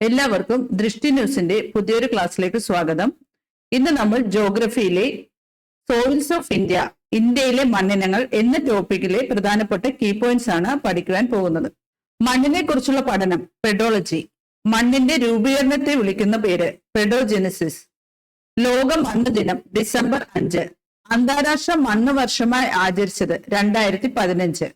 എല്ലാവർക്കും ദൃഷ്ടി ന്യൂസിന്റെ പുതിയൊരു ക്ലാസ്സിലേക്ക് സ്വാഗതം. ഇന്ന് നമ്മൾ ജോഗ്രഫിയിലെ സോയിൽസ് ഓഫ് ഇന്ത്യ ഇന്ത്യയിലെ മണ്ണിനങ്ങൾ എന്ന ടോപ്പിക്കിലെ പ്രധാനപ്പെട്ട കീ പോയിന്റ്സ് ആണ് പഠിക്കുവാൻ പോകുന്നത്. മണ്ണിനെ കുറിച്ചുള്ള പഠനം പെഡോളജി മണ്ണിന്റെ രൂപീകരണത്തെ വിളിക്കുന്ന പേര് പെഡോജെനസിസ് ലോക മണ്ണ് ദിനം ഡിസംബർ അഞ്ച് അന്താരാഷ്ട്ര മണ്ണ് വർഷമായി ആചരിച്ചത് രണ്ടായിരത്തി പതിനഞ്ച്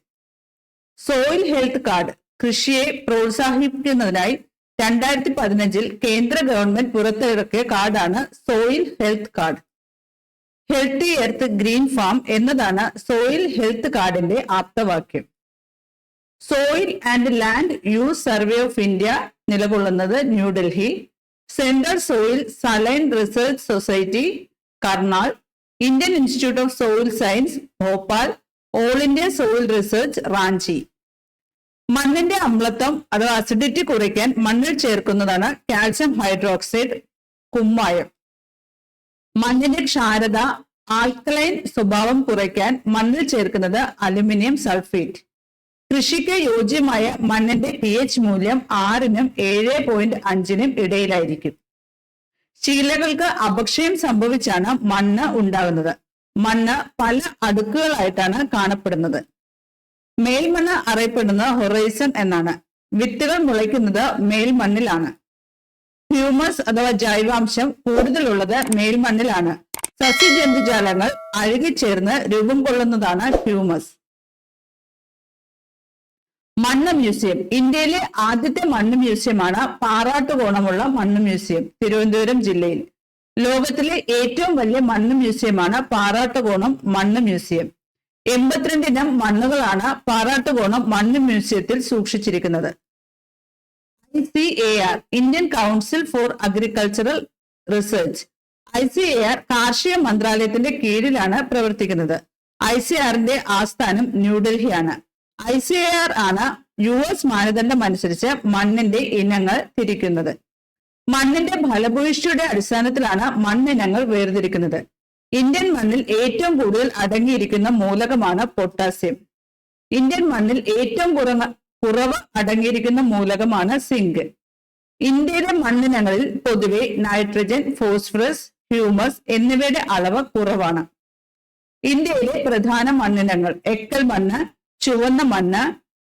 സോയിൽ ഹെൽത്ത് കാർഡ് കൃഷിയെ പ്രോത്സാഹിപ്പിക്കുന്നതിനായി രണ്ടായിരത്തി പതിനഞ്ചിൽ കേന്ദ്ര ഗവൺമെന്റ് പുറത്തിറക്കിയ കാർഡാണ് soil health card. Healthy earth green farm എന്നതാണ് സോയിൽ ഹെൽത്ത് കാർഡിന്റെ ആപ്തവാക്യം. Soil and land use survey of India നിലകൊള്ളുന്നത് New Delhi. Central soil saline research society Karnal. Indian institute of soil science Bhopal. All India soil research Ranchi. മണ്ണിന്റെ അമ്ലത്വം അഥവാ acidity കുറയ്ക്കാൻ മണ്ണിൽ ചേർക്കുന്നതാണ് calcium hydroxide കുമ്മായം. മണ്ണിന്റെ ക്ഷാരത alkaline സ്വഭാവം കുറയ്ക്കാൻ മണ്ണിൽ ചേർക്കുന്നത് അലുമിനിയം സൾഫേറ്റ് കൃഷിക്ക് യോജ്യമായ മണ്ണിന്റെ പി എച്ച് മൂല്യം ആറിനും ഏഴ് പോയിന്റ് അഞ്ചിനും ഇടയിലായിരിക്കും. ശീലകൾക്ക് അപക്ഷയം സംഭവിച്ചാണ് മണ്ണ് ഉണ്ടാകുന്നത്. മണ്ണ് പല അടുക്കുകളായിട്ടാണ് കാണപ്പെടുന്നത്. മേൽമണ്ണ് അറിയപ്പെടുന്നത് ഹൊറൈസൺ എന്നാണ്. വിത്തുകൾ മുളയ്ക്കുന്നത് മേൽമണ്ണിലാണ്. ഹ്യൂമസ് അഥവാ ജൈവാംശം കൂടുതലുള്ളത് മേൽമണ്ണിലാണ്. സസ്യജന്തുജാലങ്ങൾ അഴുകിച്ചേർന്ന് രൂപം കൊള്ളുന്നതാണ് ഹ്യൂമസ്. മണ്ണ് മ്യൂസിയം. ഇന്ത്യയിലെ ആദ്യത്തെ മണ്ണ് മ്യൂസിയമാണ് പാറാട്ടുകോണമുള്ള മണ്ണ് മ്യൂസിയം തിരുവനന്തപുരം ജില്ലയിൽ. ലോകത്തിലെ ഏറ്റവും വലിയ മണ്ണ് മ്യൂസിയമാണ് പാറാട്ടുകോണം മണ്ണ് മ്യൂസിയം. എൺപത്തിരണ്ടിനം മണ്ണുകളാണ് പാറാട്ടുകോണം മണ്ണ് മ്യൂസിയത്തിൽ സൂക്ഷിച്ചിരിക്കുന്നത്. I C A R Indian council for agricultural research. I C A R കാർഷിക മന്ത്രാലയത്തിന്റെ കീഴിലാണ് പ്രവർത്തിക്കുന്നത്. ഐ സി ആറിന്റെ ആസ്ഥാനം ന്യൂഡൽഹിയാണ്. ഐ സി എ ആർ ആണ് യു എസ് മാനദണ്ഡം അനുസരിച്ച് മണ്ണിന്റെ ഇനങ്ങൾ തിരിക്കുന്നത്. മണ്ണിന്റെ ഫലഭൂയിഷ്ടിയുടെ അടിസ്ഥാനത്തിലാണ് മണ്ണിനങ്ങൾ വേർതിരിക്കുന്നത്. ഇന്ത്യൻ മണ്ണിൽ ഏറ്റവും കൂടുതൽ അടങ്ങിയിരിക്കുന്ന മൂലകമാണ് പൊട്ടാസ്യം ഇന്ത്യൻ മണ്ണിൽ ഏറ്റവും കുറവ് കുറവ് അടങ്ങിയിരിക്കുന്ന മൂലകമാണ് സിങ്ക് ഇന്ത്യയിലെ മണ്ണിനങ്ങളിൽ പൊതുവെ നൈട്രജൻ ഫോസ്ഫറസ് ഹ്യൂമസ് എന്നിവയുടെ അളവ് കുറവാണ്. ഇന്ത്യയിലെ പ്രധാന മണ്ണിനങ്ങൾ എക്കൽ മണ്ണ് ചുവന്ന മണ്ണ്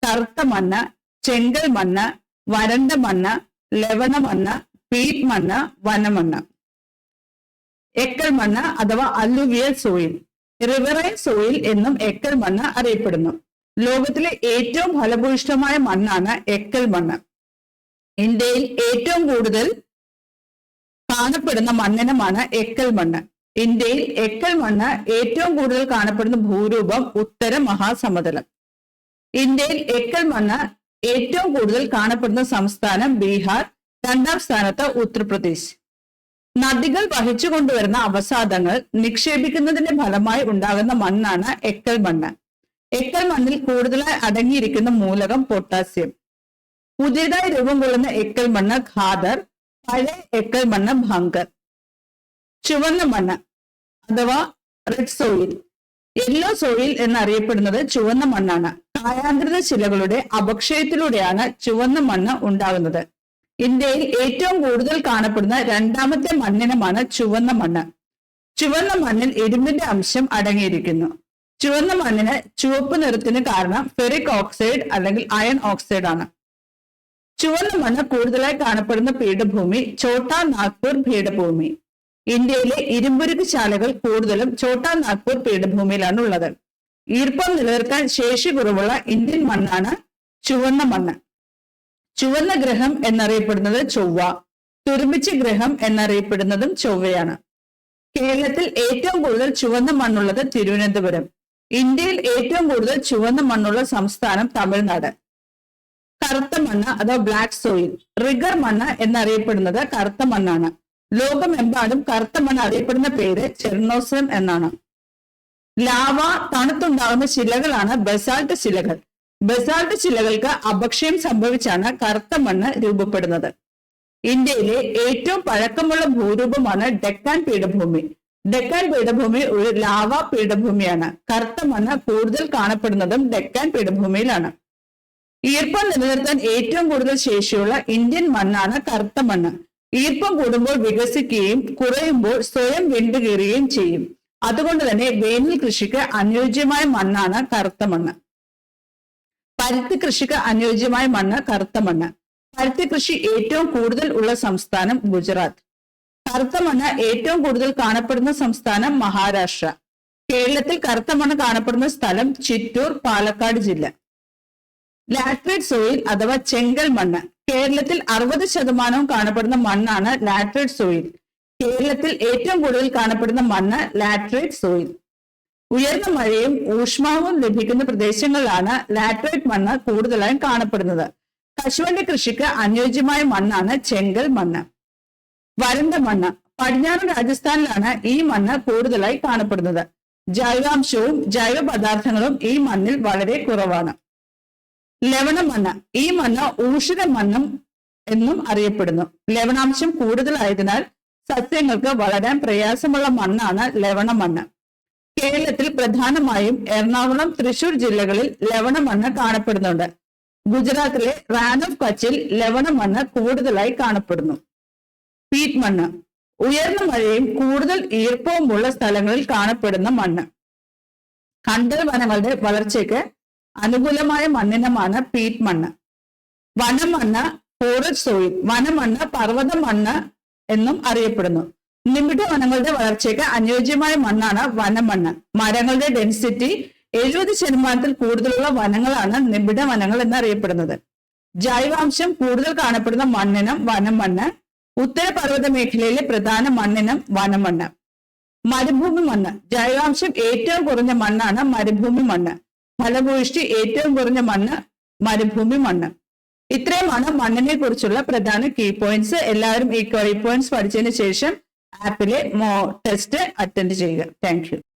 കറുത്ത മണ്ണ് ചെങ്കൽ മണ്ണ് വരണ്ട മണ്ണ് ലവണ മണ്ണ് പീറ്റ് മണ്ണ് വനമണ്ണ്. എക്കൽ മണ്ണ് അഥവാ അല്ലുവിയൽ സോയിൽ റിവറൈൻ സോയിൽ എന്നും എക്കൽ മണ്ണ് അറിയപ്പെടുന്നു. ലോകത്തിലെ ഏറ്റവും ഫലഭൂയിഷ്ഠമായ മണ്ണാണ് എക്കൽ മണ്ണ്. ഇന്ത്യയിൽ ഏറ്റവും കൂടുതൽ കാണപ്പെടുന്ന മണ്ണിനമാണ് എക്കൽ മണ്ണ്. ഇന്ത്യയിൽ എക്കൽ മണ്ണ് ഏറ്റവും കൂടുതൽ കാണപ്പെടുന്ന ഭൂരൂപം ഉത്തര മഹാസമതലം. ഇന്ത്യയിൽ എക്കൽ മണ്ണ് ഏറ്റവും കൂടുതൽ കാണപ്പെടുന്ന സംസ്ഥാനം ബീഹാർ രണ്ടാം സ്ഥാനത്ത് ഉത്തർപ്രദേശ്. നദികൾ വഹിച്ചു കൊണ്ടുവരുന്ന അവസാദങ്ങൾ നിക്ഷേപിക്കുന്നതിന്റെ ഫലമായി ഉണ്ടാകുന്ന മണ്ണാണ് എക്കൽ മണ്ണ്. എക്കൽ മണ്ണിൽ കൂടുതലായി അടങ്ങിയിരിക്കുന്ന മൂലകം പൊട്ടാസ്യം. പുതിയതായി രൂപം കൊള്ളുന്ന എക്കൽ മണ്ണ് ഖാദർ പഴയ എക്കൽ മണ്ണ് ഭങ്കർ. ചുവന്ന മണ്ണ് അഥവാ റെഡ് സോയിൽ. യെല്ലോ സോയിൽ എന്നറിയപ്പെടുന്നത് ചുവന്ന മണ്ണാണ്. കായാന്തരിത ശിലകളുടെ അപക്ഷയത്തിലൂടെയാണ് ചുവന്ന മണ്ണ് ഉണ്ടാകുന്നത്. ഇന്ത്യയിൽ ഏറ്റവും കൂടുതൽ കാണപ്പെടുന്ന രണ്ടാമത്തെ മണ്ണിനമാണ് ചുവന്ന മണ്ണ്. ചുവന്ന മണ്ണിൽ ഇരുമ്പിന്റെ അംശം അടങ്ങിയിരിക്കുന്നു. ചുവന്ന മണ്ണിന് ചുവപ്പ് നിറത്തിന് കാരണം ഫെറിക് ഓക്സൈഡ് അല്ലെങ്കിൽ അയൺ ഓക്സൈഡ് ആണ്. ചുവന്ന മണ്ണ് കൂടുതലായി കാണപ്പെടുന്ന പീഠഭൂമി ഛോട്ടാ നാഗ്പൂർ പീഠഭൂമി. ഇന്ത്യയിലെ ഇരുമ്പുരുക്ക് ശാലകൾ കൂടുതലും ഛോട്ടാ നാഗ്പൂർ പീഠഭൂമിയിലാണ് ഉള്ളത്. ഈർപ്പം നിലനിർത്താൻ ശേഷി കുറവുള്ള ഇന്ത്യൻ മണ്ണാണ് ചുവന്ന മണ്ണ്. ചുവന്ന ഗ്രഹം എന്നറിയപ്പെടുന്നത് ചൊവ്വ തുരുമ്പിച്ച ഗ്രഹം എന്നറിയപ്പെടുന്നതും ചൊവ്വയാണ്. കേരളത്തിൽ ഏറ്റവും കൂടുതൽ ചുവന്ന മണ്ണുള്ളത് തിരുവനന്തപുരം. ഇന്ത്യയിൽ ഏറ്റവും കൂടുതൽ ചുവന്ന മണ്ണുള്ള സംസ്ഥാനം തമിഴ്നാട്. കറുത്ത മണ്ണ് അഥവാ ബ്ലാക്ക് സോയിൽ റിഗർ മണ്ണ് എന്നറിയപ്പെടുന്നത് കറുത്ത മണ്ണാണ്. ലോകമെമ്പാടും കറുത്ത മണ്ണ് അറിയപ്പെടുന്ന പേര് ചെർണോസം എന്നാണ്. ലാവ തണുത്തുണ്ടാകുന്ന ശിലകളാണ് ബസാൾട്ട് ശിലകൾ. ബസാൾട്ട് ശിലകൾക്ക് അപക്ഷയം സംഭവിച്ചാണ് കറുത്ത മണ്ണ് രൂപപ്പെടുന്നത്. ഇന്ത്യയിലെ ഏറ്റവും പഴക്കമുള്ള ഭൂരൂപമാണ് ഡെക്കാൻ പീഠഭൂമി. ഡെക്കാൻ പീഠഭൂമി ഒരു ലാവ പീഠഭൂമിയാണ്. കറുത്ത മണ്ണ് കൂടുതൽ കാണപ്പെടുന്നതും ഡെക്കാൻ പീഠഭൂമിയിലാണ്. ഈർപ്പം നിലനിർത്താൻ ഏറ്റവും കൂടുതൽ ശേഷിയുള്ള ഇന്ത്യൻ മണ്ണാണ് കറുത്ത മണ്ണ്. ഈർപ്പം കൂടുമ്പോൾ വികസിക്കുകയും കുറയുമ്പോൾ സ്വയം വിണ്ടുകീറുകയും ചെയ്യും. അതുകൊണ്ട് തന്നെ വേനൽ കൃഷിക്ക് അനുയോജ്യമായ മണ്ണാണ് കറുത്ത മണ്ണ്. പരുത്തി കൃഷിക്ക് അനുയോജ്യമായ മണ്ണ് കറുത്ത മണ്ണ്. പരുത്തി കൃഷി ഏറ്റവും കൂടുതൽ ഉള്ള സംസ്ഥാനം ഗുജറാത്ത്. കറുത്ത മണ്ണ് ഏറ്റവും കൂടുതൽ കാണപ്പെടുന്ന സംസ്ഥാനം മഹാരാഷ്ട്ര. കേരളത്തിൽ കറുത്ത മണ്ണ് കാണപ്പെടുന്ന സ്ഥലം ചിറ്റൂർ പാലക്കാട് ജില്ല. ലാറ്ററേറ്റ് സോയിൽ അഥവാ ചെങ്കൽ മണ്ണ്. കേരളത്തിൽ അറുപത് ശതമാനവും കാണപ്പെടുന്ന മണ്ണാണ് ലാറ്ററേറ്റ് സോയിൽ. കേരളത്തിൽ ഏറ്റവും കൂടുതൽ കാണപ്പെടുന്ന മണ്ണ് ലാറ്ററേറ്റ് സോയിൽ. ഉയർന്ന മഴയും ഊഷ്മാവും ലഭിക്കുന്ന പ്രദേശങ്ങളിലാണ് ലാറ്ററേറ്റ് മണ്ണ് കൂടുതലായും കാണപ്പെടുന്നത്. കശുവണ്ടി കൃഷിക്ക് അനുയോജ്യമായ മണ്ണാണ് ചെങ്കൽ മണ്ണ്. വരണ്ട മണ്ണ്. പടിഞ്ഞാറൻ രാജസ്ഥാനിലാണ് ഈ മണ്ണ് കൂടുതലായി കാണപ്പെടുന്നത്. ജൈവാംശവും ജൈവ പദാർത്ഥങ്ങളും ഈ മണ്ണിൽ വളരെ കുറവാണ്. ലവണ മണ്ണ്. ഈ മണ്ണ് ഊഷിത മണ്ണും എന്നും അറിയപ്പെടുന്നു. ലവണാംശം കൂടുതലായതിനാൽ സസ്യങ്ങൾക്ക് വളരാൻ പ്രയാസമുള്ള മണ്ണാണ് ലവണ മണ്ണ്. കേരളത്തിൽ പ്രധാനമായും എറണാകുളം തൃശൂർ ജില്ലകളിൽ ലവണമണ്ണ് കാണപ്പെടുന്നുണ്ട്. ഗുജറാത്തിലെ റാൻ ഓഫ് കച്ചിൽ ലവണമണ്ണ് കൂടുതലായി കാണപ്പെടുന്നു. പീറ്റ് മണ്ണ്. ഉയർന്ന മഴയും കൂടുതൽ ഈർപ്പവുമുള്ള സ്ഥലങ്ങളിൽ കാണപ്പെടുന്ന മണ്ണ്. കണ്ടൽ വനങ്ങളുടെ വളർച്ചയ്ക്ക് അനുകൂലമായ മണ്ണിനമാണ് പീറ്റ് മണ്ണ്. വനമണ്ണ് ഫോറസ്റ്റ് സോയിൽ വനമണ്ണ് പർവത മണ്ണ് എന്നും അറിയപ്പെടുന്നു. നിമിഡ വനങ്ങളുടെ വളർച്ചയ്ക്ക് അനുയോജ്യമായ മണ്ണാണ് വനമണ്ണ്. മരങ്ങളുടെ ഡെൻസിറ്റി എഴുപത് ശതമാനത്തിൽ കൂടുതലുള്ള വനങ്ങളാണ് നിബിഡ വനങ്ങൾ എന്നറിയപ്പെടുന്നത്. ജൈവാംശം കൂടുതൽ കാണപ്പെടുന്ന മണ്ണിനം വനമണ്ണ്. ഉത്തരപർവത മേഖലയിലെ പ്രധാന മണ്ണിനം വനമണ്ണ്. മരുഭൂമി മണ്ണ്. ജൈവാംശം ഏറ്റവും കുറഞ്ഞ മണ്ണാണ് മരുഭൂമി മണ്ണ്. ഫലഭൂയിഷ്ടി ഏറ്റവും കുറഞ്ഞ മണ്ണ് മരുഭൂമി മണ്ണ്. ഇത്രയുമാണ് മണ്ണിനെ കുറിച്ചുള്ള പ്രധാന കീ പോയിന്റ്സ് എല്ലാവരും ഈ കീ പോയിന്റ്സ് പഠിച്ചതിന് ശേഷം ആപ്പിലെ മോ ടെസ്റ്റ് അറ്റൻഡ് ചെയ്യുക. താങ്ക്